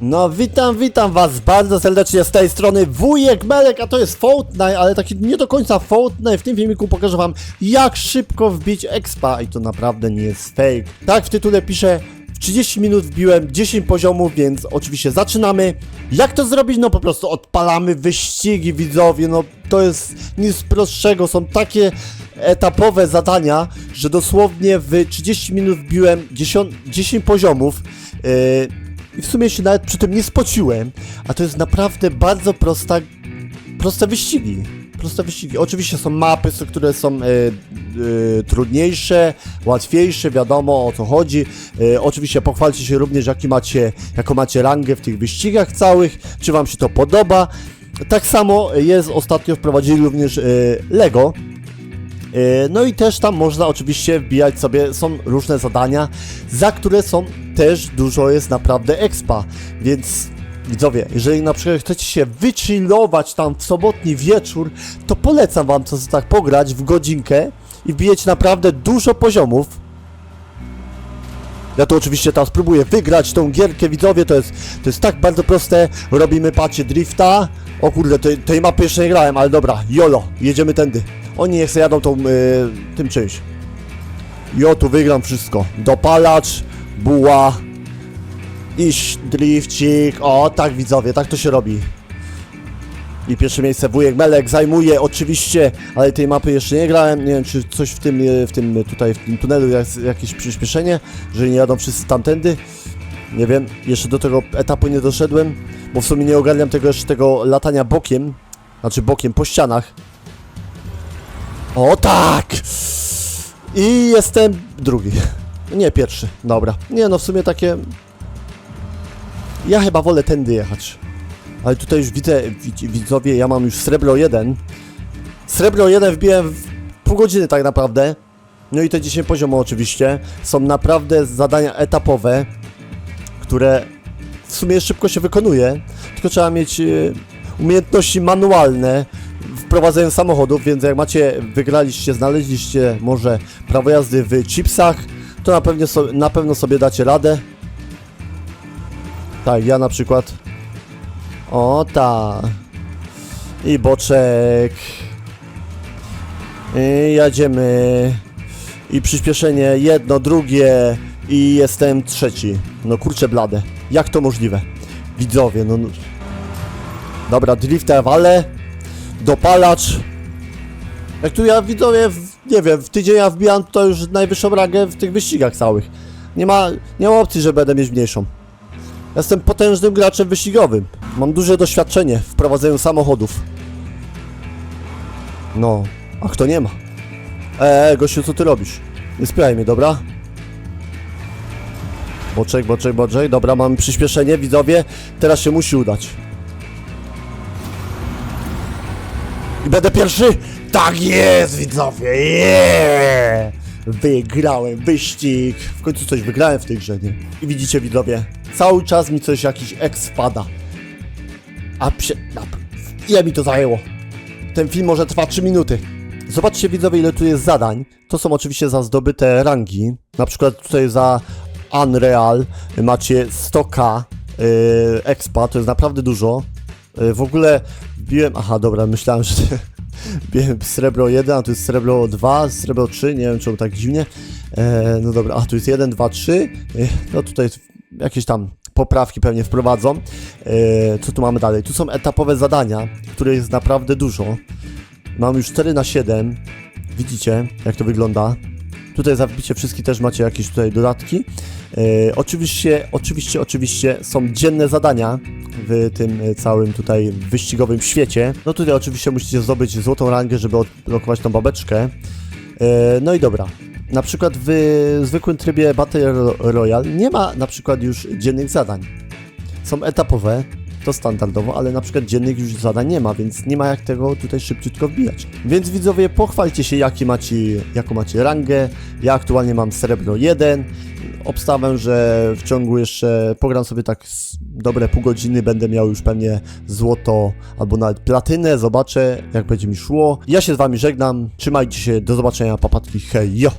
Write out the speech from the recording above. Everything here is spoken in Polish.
No witam, witam was bardzo serdecznie z tej strony Wujek Melek, a to jest Fortnite, ale taki nie do końca Fortnite. W tym filmiku pokażę wam jak szybko wbić expa i to naprawdę nie jest fake. Tak w tytule piszę, w 30 minut wbiłem 10 poziomów, więc oczywiście zaczynamy. Jak to zrobić? No po prostu odpalamy wyścigi widzowie, no to jest nic prostszego, są takie etapowe zadania, że dosłownie w 30 minut wbiłem 10, 10 poziomów. Yy, i w sumie się nawet przy tym nie spociłem, a to jest naprawdę bardzo prosta, proste wyścigi. Proste wyścigi. Oczywiście są mapy, które są e, e, trudniejsze, łatwiejsze, wiadomo o co chodzi. E, oczywiście pochwalcie się również, jaki macie, jaką macie rangę w tych wyścigach całych, czy wam się to podoba. Tak samo jest, ostatnio wprowadzili również Lego, No i też tam można oczywiście wbijać sobie, są różne zadania, za które są też dużo jest naprawdę expa, więc widzowie, jeżeli na przykład chcecie się wychillować tam w sobotni wieczór, to polecam wam co tak pograć w godzinkę i wbijecie naprawdę dużo poziomów. Ja to oczywiście teraz spróbuję wygrać tą gierkę, widzowie, to jest, to jest tak bardzo proste, robimy pacie drifta, o kurde, tej, tej mapy jeszcze nie grałem, ale dobra, jolo, jedziemy tędy. Oni niech sobie jadą tą, y, tym czymś. Jo, tu wygram wszystko. Dopalacz, buła, iść, drifcik, o tak widzowie, tak to się robi. I pierwsze miejsce wujek Melek zajmuje oczywiście, ale tej mapy jeszcze nie grałem, nie wiem czy coś w tym, e, w tym tutaj, w tym tunelu jest jakieś przyspieszenie, że nie jadą wszyscy tamtędy. Nie wiem, jeszcze do tego etapu nie doszedłem, bo w sumie nie ogarniam tego jeszcze tego latania bokiem, znaczy bokiem po ścianach. O tak! I jestem drugi. Nie pierwszy, dobra. Nie no, w sumie takie... Ja chyba wolę tędy jechać. Ale tutaj już widzę, widz- widzowie, ja mam już srebro 1. Srebro 1 wbiłem w pół godziny tak naprawdę. No i te 10 poziomu oczywiście. Są naprawdę zadania etapowe, które w sumie szybko się wykonuje. Tylko trzeba mieć e, umiejętności manualne w prowadzeniu samochodów, więc jak macie, wygraliście, znaleźliście może prawo jazdy w chipsach, to na, pewno so, na pewno sobie dacie radę. Tak, ja na przykład. O tak. I boczek. I jedziemy. I przyspieszenie jedno, drugie. I jestem trzeci. No kurczę blade. Jak to możliwe? Widzowie, no... no. Dobra, drifter wale. Dopalacz. Jak tu ja widzowie, nie wiem, w tydzień ja wbijam to już najwyższą rangę w tych wyścigach całych. Nie ma, nie ma opcji, że będę mieć mniejszą. Jestem potężnym graczem wyścigowym. Mam duże doświadczenie w prowadzeniu samochodów. No, a kto nie ma? Eee, gościu, co ty robisz? Nie spieraj mnie, dobra? Boczek, boczek, boczek. Dobra, mamy przyspieszenie, widzowie. Teraz się musi udać. Będę pierwszy? Tak jest, widzowie! Yeah! Wygrałem wyścig. W końcu coś wygrałem w tej grze, nie? I widzicie, widzowie, cały czas mi coś jakiś eks wpada. A psie... Ile mi to zajęło? Ten film może trwa 3 minuty. Zobaczcie widzowie ile tu jest zadań. To są oczywiście za zdobyte rangi. Na przykład tutaj za Unreal macie 100k yy, expa, to jest naprawdę dużo. Yy, w ogóle wbiłem... Aha, dobra, myślałem, że... Wbiłem srebro 1, a tu jest srebro 2, srebro 3, nie wiem czemu tak dziwnie. E, no dobra, a tu jest 1, 2, 3. E, no tutaj jakieś tam poprawki pewnie wprowadzą. E, co tu mamy dalej? Tu są etapowe zadania, których jest naprawdę dużo. Mam już 4 na 7. Widzicie, jak to wygląda. Tutaj za wbicie wszystkich też macie jakieś tutaj dodatki. E, oczywiście, oczywiście, oczywiście są dzienne zadania w tym e, całym tutaj wyścigowym świecie. No tutaj oczywiście musicie zdobyć złotą rangę, żeby odblokować tą babeczkę. E, no i dobra. Na przykład w zwykłym trybie Battle Ro- Royale nie ma na przykład już dziennych zadań. Są etapowe, to standardowo, ale na przykład dziennych już zadań nie ma, więc nie ma jak tego tutaj szybciutko wbijać. Więc widzowie, pochwalcie się jaki macie, jaką macie rangę. Ja aktualnie mam srebro 1. Obstawiam, że w ciągu jeszcze pogram sobie tak dobre pół godziny, będę miał już pewnie złoto albo nawet platynę, zobaczę jak będzie mi szło. Ja się z wami żegnam, trzymajcie się, do zobaczenia, papatki, hej, jo!